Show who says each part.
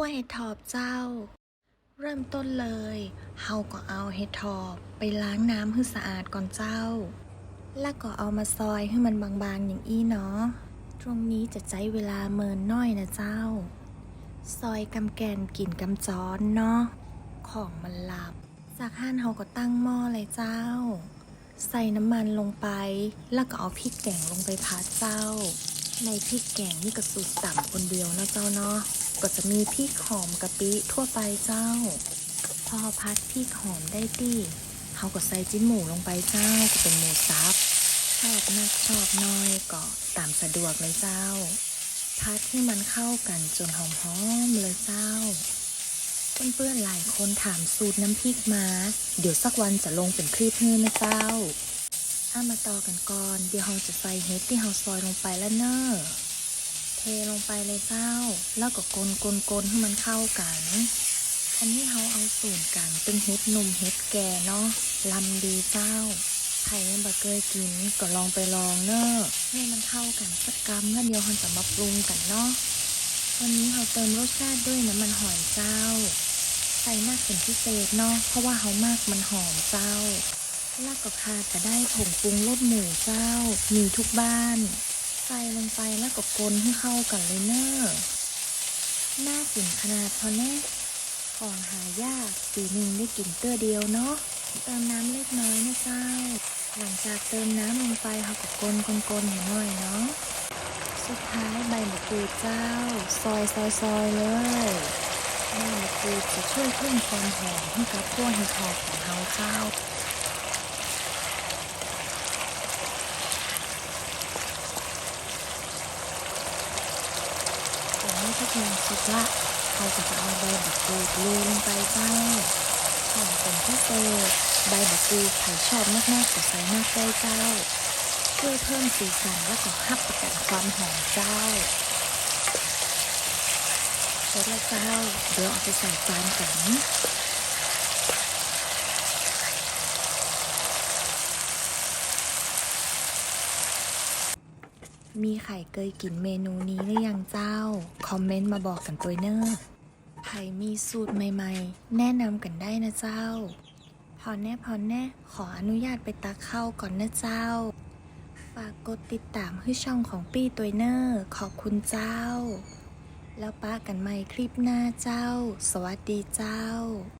Speaker 1: คั่วเห็ดถอบเจ้า เริ่มต้นเลย เฮาก็เอาเห็ดถอบไปล้างน้ำให้สะอาดก่อนเจ้า แล้วก็เอามาซอยให้มันบางๆอย่างอี้เนาะ ตรงนี้จะใช้เวลาเมินน้อยนะเจ้า ซอยกำแกนกลิ่นกำจ้อนเนาะ ของมันหลับ จากห้านเฮาก็ตั้งหม้อเลยเจ้า ใส่น้ำมันลงไป แล้วก็เอาพริกแกงลงไปพัดเจ้า ในพริกแกงนี่ก็สูตรต่ำคนเดียวนะเจ้าเนาะ ก็จะมีพริกหอมกะปิทั่วไปเจ้า พอพัดพริกหอมได้ดีเขาก็ใส่จิ้นหมูลงไปเจ้าก็เป็นหมูสับชอบนักชอบน้อยก็ตามสะดวกเลยเจ้า พัดให้มันเข้ากันจนหอมๆเลยเจ้าเพื่อนๆหลายคนถามสูตรน้ำพริกมาเดี๋ยวสักวันจะลงเป็นคลิปให้นะเจ้าเอามาต่อกันก่อน เดี๋ยวเราจะใส่เห็ดที่เราซอยลงไปแล้วเนอะ ลงไปเลยเจ้า แล้วก็กลกลกลให้มันเข้ากันอันนี้เราเอาสูตรกันเป็นเห็ดหนุ่มเห็ดแก่เนาะลำดีเจ้าใครยังบ่เคยกินก็ลองไปลองเนอะให้มันเข้ากันสักกำแล้วเดียวเราจะมาปรุงกันเนาะวันนี้เราเติมรสชาติด้วยน้ำมันหอยเจ้า ใส่มากเป็นพิเศษเนาะเพราะว่าเขามากมันหอมเจ้าแล้วก็คาดจะได้ผงปรุงรสหมูเจ้า มีทุกบ้าน ใส่ลงไปแล้วก็กลนให้เข้ากันเลยเนอะน่ากินขนาดพอแน่ของหายากปีหนึ่งได้กินเตื้อเดียวเนาะเติมน้ำเล็กน้อยนะเจ้า หลังจากเติมน้ำลงไปเขาก็กลนกลนกลนหน่อยเนาะสุดท้ายใบมะกรูดเจ้า ซอยซอยซอยเลยใบมะกรูดจะช่วยเพิ่มความหอมให้กับพวกเห็ดหอมของเราเจ้า ตอนนี้ทุกอย่างสุกละเราจะเอาใบบักกูดโรยลงไปเจ้าหอมเป็นพิเศษใบบักกูดใครชอบมากๆก็ใส่มากได้เจ้าช่วยเพิ่มสีสันและก็ฮับประกันความหอมเจ้าเสร็จแล้วเจ้าเดี๋ยวเอาไปใส่จานกัน มีใครเคยกินเมนูนี้หรือยังเจ้า คอมเมนต์มาบอกกันตัวเนอะใครมีสูตรใหม่ๆ แนะนำกันได้นะเจ้า พอแน่พอแน่ ขออนุญาตไปตักข้าวก่อนนะเจ้า ฝากกดติดตามให้ช่องของปี้ตัวเนอร์ขอบคุณเจ้า แล้วป้ากันใหม่คลิปหน้าเจ้า สวัสดีเจ้า